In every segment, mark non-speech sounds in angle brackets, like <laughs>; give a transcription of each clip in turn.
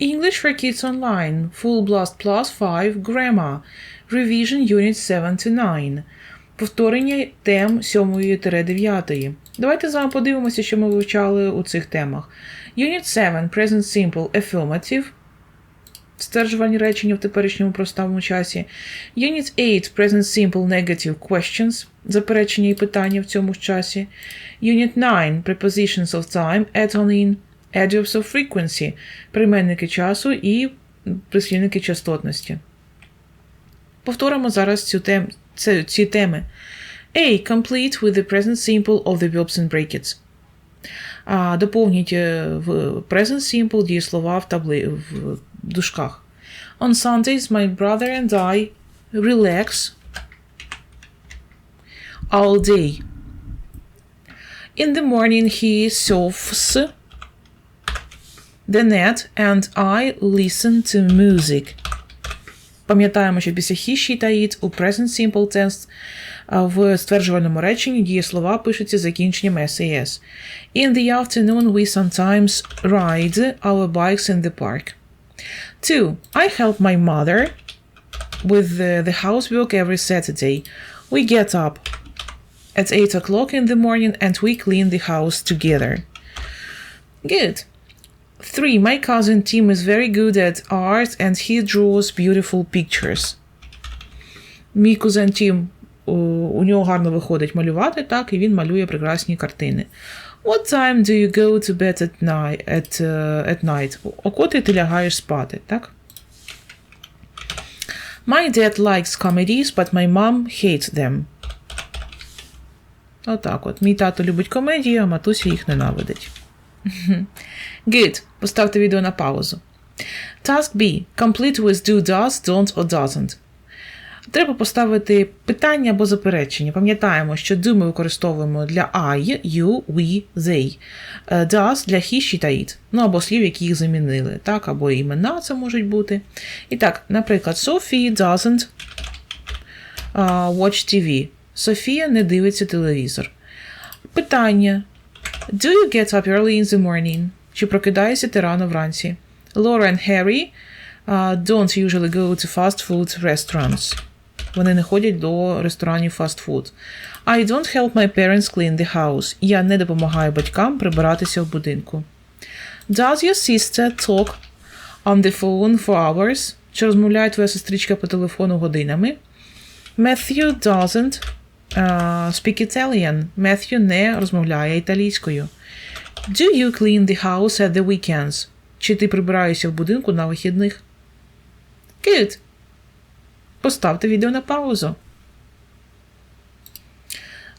English for Kids Online, Full Blast Plus 5, Grammar, Revision Unit 7 to 9. Повторення тем 7-9. Давайте з вами подивимося, що ми вивчали у цих темах. Unit 7 Present Simple Affirmative. Стверджувальні речення в теперішньому простому часі. Unit 8 Present Simple Negative Questions. Заперечення і питання в цьому часі. Unit 9 Prepositions of Time, add-on in, adverbs of frequency, прийменники часу і прислівники частотності. Повторимо зараз цю тем, ці, ці теми. A. Complete with the present simple of the verbs in brackets. А, доповніть е, в present simple дієслова в табли в дужках. On Sundays, my brother and I relax all day. In the morning, he surfs the net and I listen to music. Пам'ятаємо, що після he, she та it у present simple tense а, в стверджувальному реченні дієслова пишуться закінченням SAS. In the afternoon we sometimes ride our bikes in the park. 2. I help my mother with the, the housework every Saturday. We get up at 8 o'clock in the morning and we clean the house together. Good. 3. My cousin Tim is very good at art and he draws beautiful pictures. Мій кузен Тім, у, нього гарно виходить малювати, так, і він малює прекрасні картини. What time do you go to bed at night? At, uh, at night? О котрій ти лягаєш спати, так? My dad likes comedies, but my mom hates them. Отак от. Мій тато любить комедії, а матуся їх ненавидить. <laughs> Good. Поставте відео на паузу. Task B. Complete with do, does, don't or doesn't. Треба поставити питання або заперечення. Пам'ятаємо, що do ми використовуємо для I, you, we, they. Е, Does для he, she та it. Ну або слів, які їх замінили. Так, або імена це можуть бути. І так, наприклад, Sophie doesn't uh, watch TV. Софія не дивиться телевізор. Питання. Do you get up early in the morning? Чи прокидаєшся ти рано вранці? Laura and Harry uh, don't usually go to fast food restaurants. Вони не ходять до ресторанів фастфуд. I don't help my parents clean the house. Я не допомагаю батькам прибиратися в будинку. Does your sister talk on the phone for hours? Чи розмовляє твоя сестричка по телефону годинами? Matthew doesn't uh, speak Italian. Matthew не розмовляє італійською. Do you clean the house at the weekends? Чи ти прибираєшся в будинку на вихідних? Good. Поставте відео на паузу.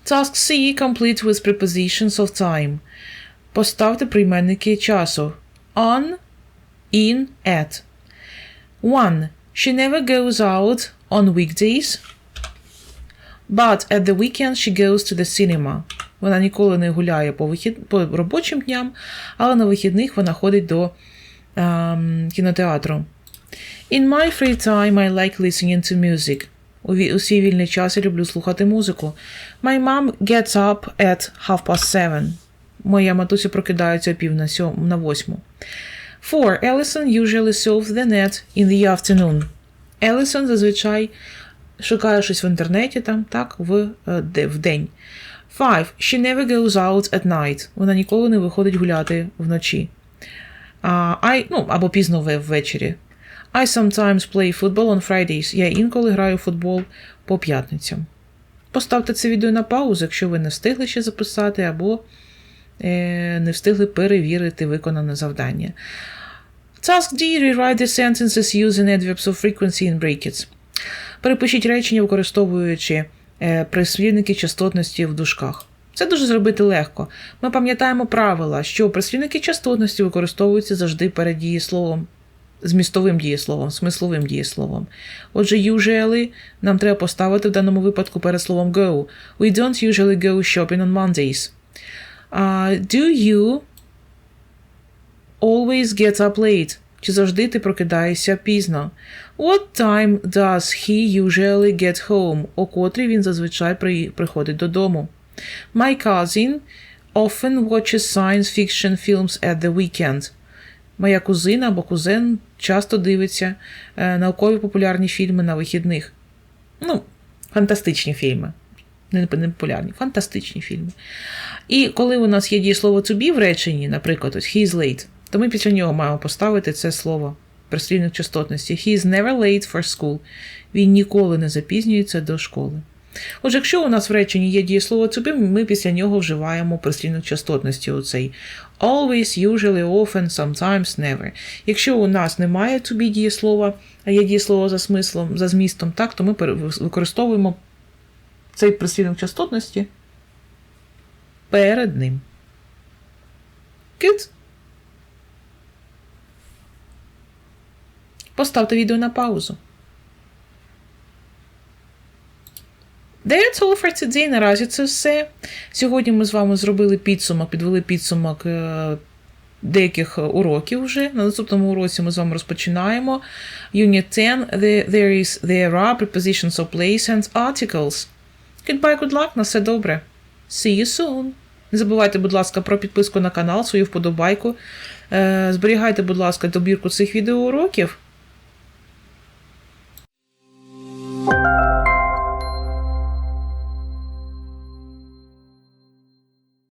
Task C complete with prepositions of time. Поставте прийменники часу. On, in, at. 1. She never goes out on weekdays. But at the weekend she goes to the cinema. Вона ніколи не гуляє по, вихід... по робочим дням, але на вихідних вона ходить до ем, кінотеатру. In my free time I like listening to music. У, свій вільний час я люблю слухати музику. My mom gets up at half past seven. Моя матуся прокидається о пів на, сьом... на восьму. 4. Ellison usually surfs the net in the afternoon. Ellison зазвичай шукає щось в інтернеті там, так, в, в день. 5. She never goes out at night. Вона ніколи не виходить гуляти вночі. Uh, I, ну, або пізно ввечері. I sometimes play football on Fridays. Я інколи граю в футбол по п'ятницям. Поставте це відео на паузу, якщо ви не встигли ще записати, або е, не встигли перевірити виконане завдання. Task D. Rewrite the sentences using adverbs of frequency in brackets. Перепишіть речення, використовуючи е, прислівники частотності в дужках. Це дуже зробити легко. Ми пам'ятаємо правила, що прислівники частотності використовуються завжди перед дієсловом, змістовим дієсловом, смисловим дієсловом. Отже, usually нам треба поставити в даному випадку перед словом go. We don't usually go shopping on Mondays. Uh, do you always get up late? Чи завжди ти прокидаєшся пізно? What time does he usually get home? О котрій він зазвичай при... приходить додому. My cousin often watches science fiction films at the weekend. Моя кузина або кузен часто дивиться е, наукові популярні фільми на вихідних. Ну, фантастичні фільми. Не популярні, фантастичні фільми. І коли у нас є дієслово to be в реченні, наприклад, ось he late, то ми після нього маємо поставити це слово прислівник частотності. He is never late for school. Він ніколи не запізнюється до школи. Отже, якщо у нас в реченні є дієслово to be, ми після нього вживаємо прислівник частотності оцей always, usually, often, sometimes, never. Якщо у нас немає to be дієслова, а є дієслово за смислом, за змістом, так, то ми використовуємо цей прислівник частотності перед ним. Good. Поставте відео на паузу. That's all for today. Наразі це все. Сьогодні ми з вами зробили підсумок, підвели підсумок е, деяких уроків вже. На наступному уроці ми з вами розпочинаємо. Unit 10. The, there is, there are prepositions of place and articles. Goodbye, good luck, на все добре. See you soon. Не забувайте, будь ласка, про підписку на канал, свою вподобайку. Е, Зберігайте, будь ласка, добірку цих відеоуроків.